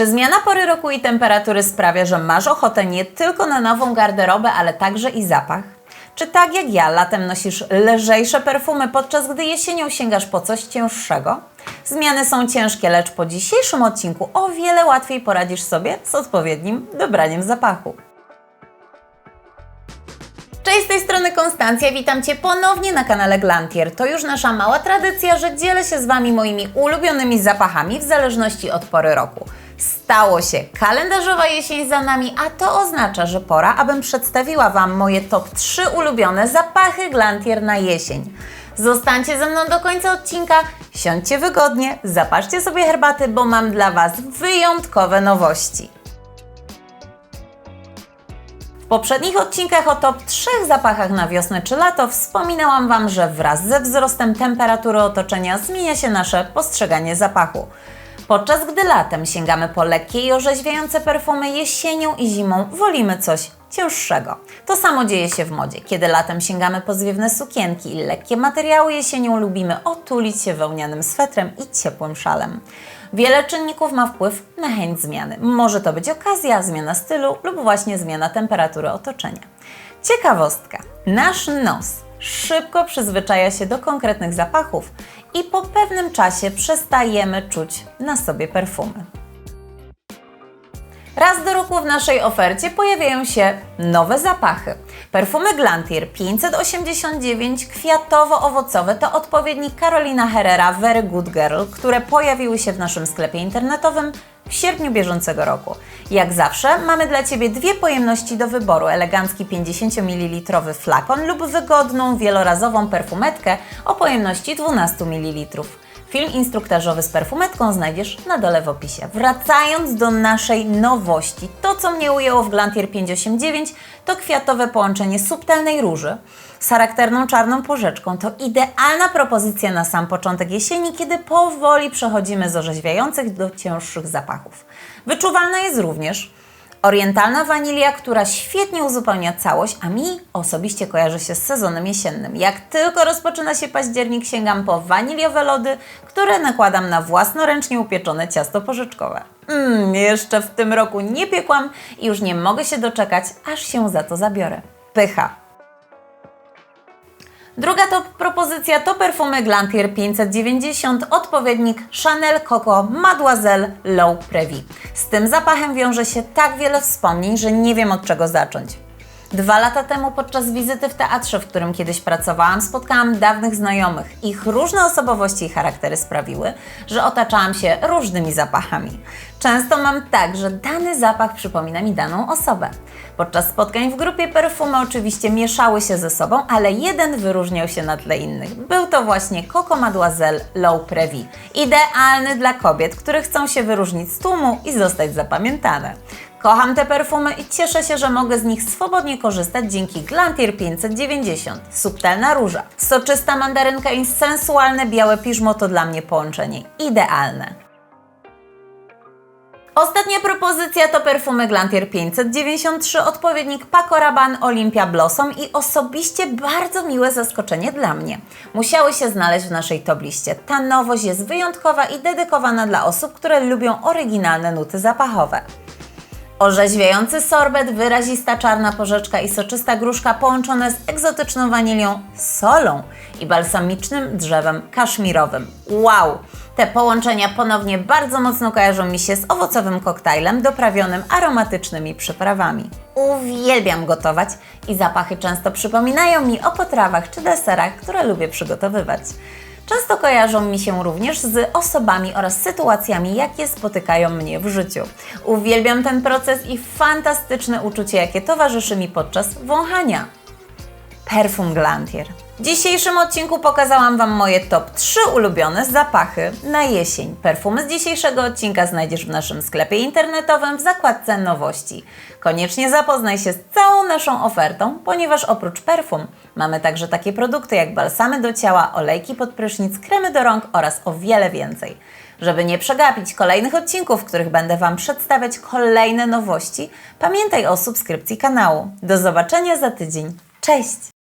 Czy zmiana pory roku i temperatury sprawia, że masz ochotę nie tylko na nową garderobę, ale także i zapach? Czy tak jak ja latem nosisz lżejsze perfumy, podczas gdy jesienią sięgasz po coś cięższego? Zmiany są ciężkie, lecz po dzisiejszym odcinku o wiele łatwiej poradzisz sobie z odpowiednim dobraniem zapachu. Cześć, z tej strony Konstancja, witam Cię ponownie na kanale Glantier. To już nasza mała tradycja, że dzielę się z Wami moimi ulubionymi zapachami w zależności od pory roku. Stało się, kalendarzowa jesień za nami, a to oznacza, że pora, abym przedstawiła Wam moje top 3 ulubione zapachy Glantier na jesień. Zostańcie ze mną do końca odcinka, siądźcie wygodnie, zapaszcie sobie herbaty, bo mam dla Was wyjątkowe nowości. W poprzednich odcinkach o top 3 zapachach na wiosnę czy lato wspominałam Wam, że wraz ze wzrostem temperatury otoczenia zmienia się nasze postrzeganie zapachu. Podczas gdy latem sięgamy po lekkie i orzeźwiające perfumy, jesienią i zimą wolimy coś cięższego. To samo dzieje się w modzie. Kiedy latem sięgamy po zwiewne sukienki i lekkie materiały, jesienią lubimy otulić się wełnianym swetrem i ciepłym szalem. Wiele czynników ma wpływ na chęć zmiany. Może to być okazja, zmiana stylu lub właśnie zmiana temperatury otoczenia. Ciekawostka. Nasz nos szybko przyzwyczaja się do konkretnych zapachów i po pewnym czasie przestajemy czuć na sobie perfumy. Raz do roku w naszej ofercie pojawiają się nowe zapachy. Perfumy Glantier 589 kwiatowo-owocowe to odpowiednik Carolina Herrera Very Good Girl, które pojawiły się w naszym sklepie internetowym w sierpniu bieżącego roku. Jak zawsze mamy dla Ciebie dwie pojemności do wyboru: elegancki 50 ml flakon lub wygodną wielorazową perfumetkę o pojemności 12 ml. Film instruktażowy z perfumetką znajdziesz na dole w opisie. Wracając do naszej nowości, to co mnie ujęło w Glantier 589 to kwiatowe połączenie subtelnej róży z charakterną czarną porzeczką. To idealna propozycja na sam początek jesieni, kiedy powoli przechodzimy z orzeźwiających do cięższych zapachów. Wyczuwalna jest również Orientalna wanilia, która świetnie uzupełnia całość, a mi osobiście kojarzy się z sezonem jesiennym. Jak tylko rozpoczyna się październik, sięgam po waniliowe lody, które nakładam na własnoręcznie upieczone ciasto porzeczkowe. Mmm, jeszcze w tym roku nie piekłam i już nie mogę się doczekać, aż się za to zabiorę. Pycha! Druga top propozycja to perfumy Glantier 590, odpowiednik Chanel Coco Mademoiselle Low Previe. Z tym zapachem wiąże się tak wiele wspomnień, że nie wiem od czego zacząć. Dwa lata temu podczas wizyty w teatrze, w którym kiedyś pracowałam, spotkałam dawnych znajomych. Ich różne osobowości i charaktery sprawiły, że otaczałam się różnymi zapachami. Często mam tak, że dany zapach przypomina mi daną osobę. Podczas spotkań w grupie perfumy oczywiście mieszały się ze sobą, ale jeden wyróżniał się na tle innych. Był to właśnie Coco Mademoiselle Low Previe. Idealny dla kobiet, które chcą się wyróżnić z tłumu i zostać zapamiętane. Kocham te perfumy i cieszę się, że mogę z nich swobodnie korzystać dzięki Glantier 590. Subtelna róża, soczysta mandarynka i sensualne białe piżmo to dla mnie połączenie idealne. Ostatnia propozycja to perfumy Glantier 593, odpowiednik Paco Rabanne Olympia Blossom i osobiście bardzo miłe zaskoczenie dla mnie. Musiały się znaleźć w naszej top liście. Ta nowość jest wyjątkowa i dedykowana dla osób, które lubią oryginalne nuty zapachowe. Orzeźwiający sorbet, wyrazista czarna porzeczka i soczysta gruszka połączone z egzotyczną wanilią, solą i balsamicznym drzewem kaszmirowym. Wow! Te połączenia ponownie bardzo mocno kojarzą mi się z owocowym koktajlem doprawionym aromatycznymi przyprawami. Uwielbiam gotować i zapachy często przypominają mi o potrawach czy deserach, które lubię przygotowywać. Często kojarzą mi się również z osobami oraz sytuacjami, jakie spotykają mnie w życiu. Uwielbiam ten proces i fantastyczne uczucie, jakie towarzyszy mi podczas wąchania. Perfum Glantier. W dzisiejszym odcinku pokazałam Wam moje top 3 ulubione zapachy na jesień. Perfumy z dzisiejszego odcinka znajdziesz w naszym sklepie internetowym w zakładce nowości. Koniecznie zapoznaj się z całą naszą ofertą, ponieważ oprócz perfum mamy także takie produkty jak balsamy do ciała, olejki pod prysznic, kremy do rąk oraz o wiele więcej. Żeby nie przegapić kolejnych odcinków, w których będę Wam przedstawiać kolejne nowości, pamiętaj o subskrypcji kanału. Do zobaczenia za tydzień. Cześć!